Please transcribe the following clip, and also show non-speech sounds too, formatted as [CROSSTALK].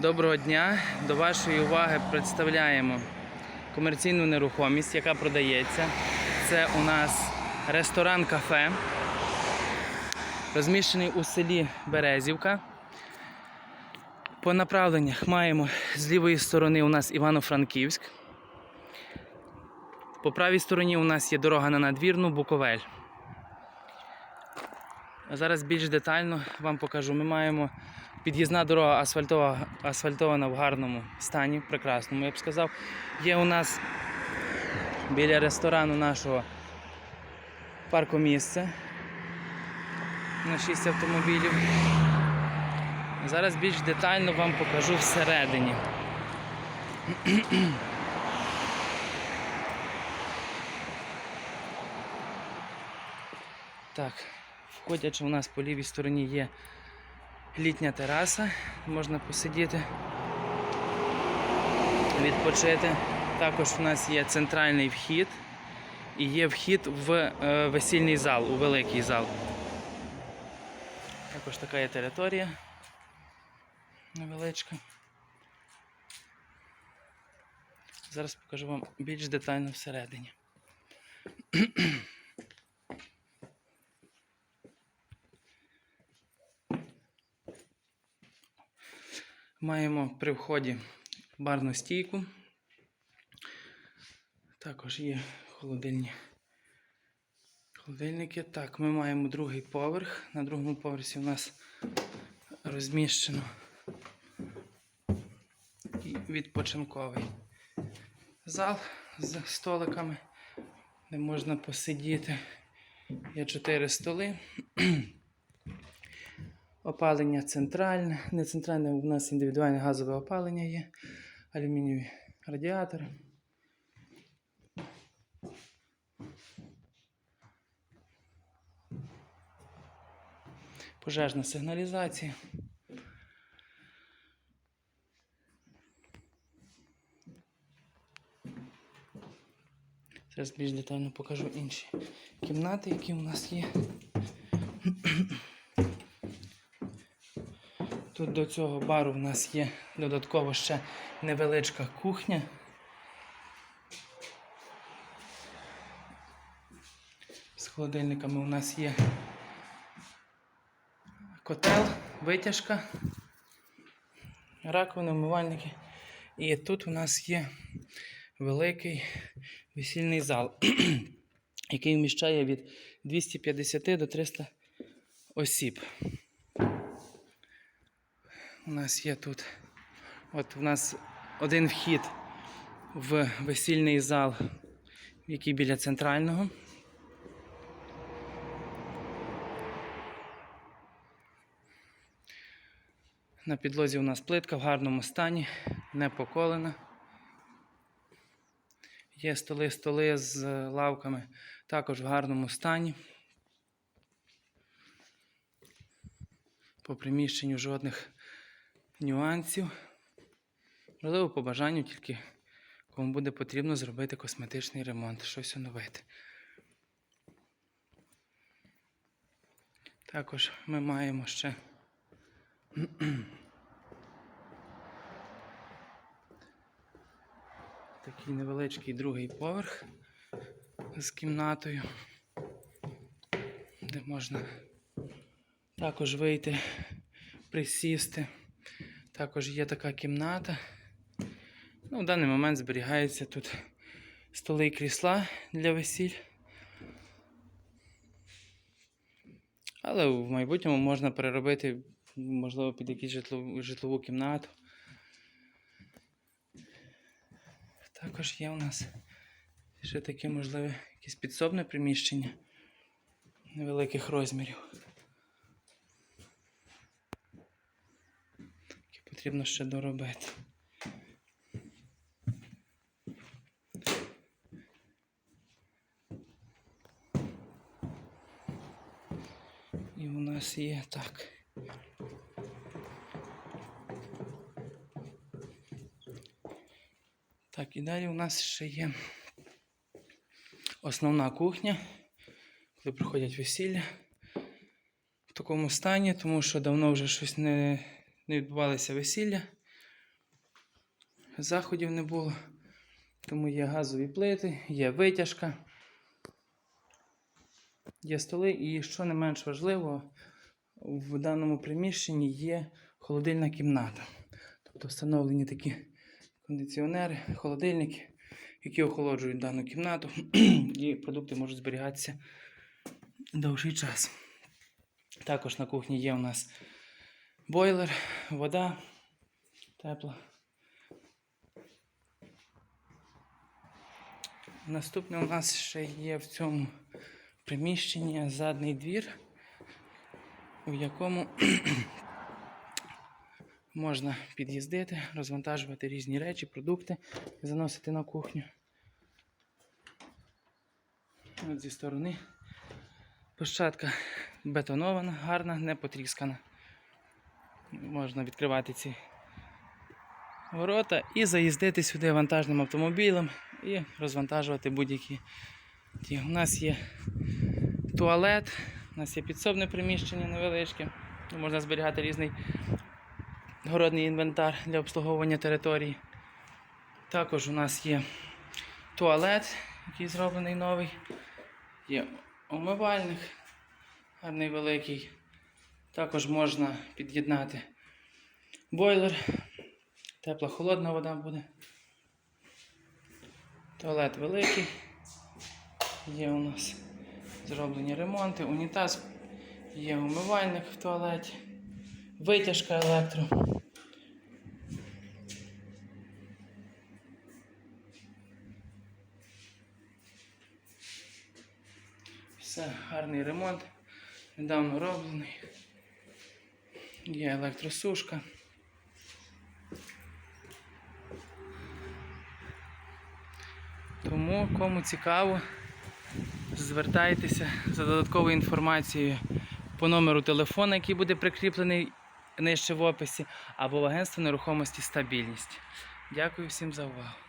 Доброго дня! До вашої уваги представляємо комерційну нерухомість, яка продається. Це у нас ресторан-кафе, розміщений у селі Березівка. По направленнях маємо з лівої сторони у нас Івано-Франківськ. По правій стороні у нас є дорога на надвірну Буковель. Зараз більш детально вам покажу. Ми маємо під'їзна дорога асфальтова, асфальтована в гарному стані, прекрасному, я б сказав. Є у нас біля ресторану нашого паркомісце на 6 автомобілів. Зараз більш детально вам покажу всередині. Так, входячи у нас по лівій стороні є літня тераса, можна посидіти, відпочити. Також у нас є центральний вхід і є вхід в е, весільний зал, у великий зал. Також така є територія невеличка. Зараз покажу вам більш детально всередині. Маємо при вході барну стійку. Також є холодильні холодильники. Так, ми маємо другий поверх. На другому поверсі у нас розміщено відпочинковий зал з столиками, де можна посидіти. Є чотири столи. Опалення центральне, не центральне, у нас індивідуальне газове опалення є, алюмінієві радіатори. Пожежна сигналізація. Зараз більш детально покажу інші кімнати, які у нас є. Тут до цього бару в нас є додатково ще невеличка кухня. З холодильниками у нас є котел, витяжка, раковини, умивальники. І тут у нас є великий весільний зал, [CLEARS THROAT] який вміщає від 250 до 300 осіб. У нас є тут. От у нас один вхід в весільний зал, який біля центрального. На підлозі у нас плитка в гарному стані, не поколена. Є столи, столи з лавками також в гарному стані. По приміщенню жодних нюансів. Можливо, по бажанню тільки кому буде потрібно зробити косметичний ремонт, щось оновити. Також ми маємо ще [CLEARS THROAT] такий невеличкий другий поверх з кімнатою, де можна також вийти, присісти. Також є така кімната. Ну, в даний момент зберігається тут столи і крісла для весіль. Але в майбутньому можна переробити, можливо, під якусь житлову, житлову кімнату. Також є у нас ще таке, можливе, якесь підсобне приміщення невеликих розмірів. Потрібно ще доробити. І у нас є так. Так, і далі у нас ще є основна кухня, коли приходять весілля в такому стані, тому що давно вже щось не, не відбувалося весілля. заходів не було. Тому є газові плити, є витяжка, є столи, і що не менш важливо, в даному приміщенні є холодильна кімната. Тобто встановлені такі кондиціонери, холодильники, які охолоджують дану кімнату, [CLEARS THROAT] і продукти можуть зберігатися довший час. Також на кухні є у нас бойлер, вода тепла. Наступне у нас ще є в цьому приміщенні задній двір, у якому [CLEARS THROAT] можна під'їздити, розвантажувати різні речі, продукти, заносити на кухню. От зі сторони площадка бетонована, гарна, не потріскана. Можна відкривати ці ворота і заїздити сюди вантажним автомобілем і розвантажувати будь-які. ті. У нас є туалет, у нас є підсобне приміщення невеличке, можна зберігати різний городний інвентар для обслуговування території. Також у нас є туалет, який зроблений новий. Є умивальник, гарний великий. Також можна під'єднати бойлер. Тепла холодна вода буде. Туалет великий. Є у нас зроблені ремонти, унітаз, є умивальник в туалеті, витяжка електро. Все, гарний ремонт. Недавно роблений. Є електросушка. Тому, кому цікаво, звертайтеся за додатковою інформацією по номеру телефона, який буде прикріплений нижче в описі, або в агентство нерухомості стабільність. Дякую всім за увагу.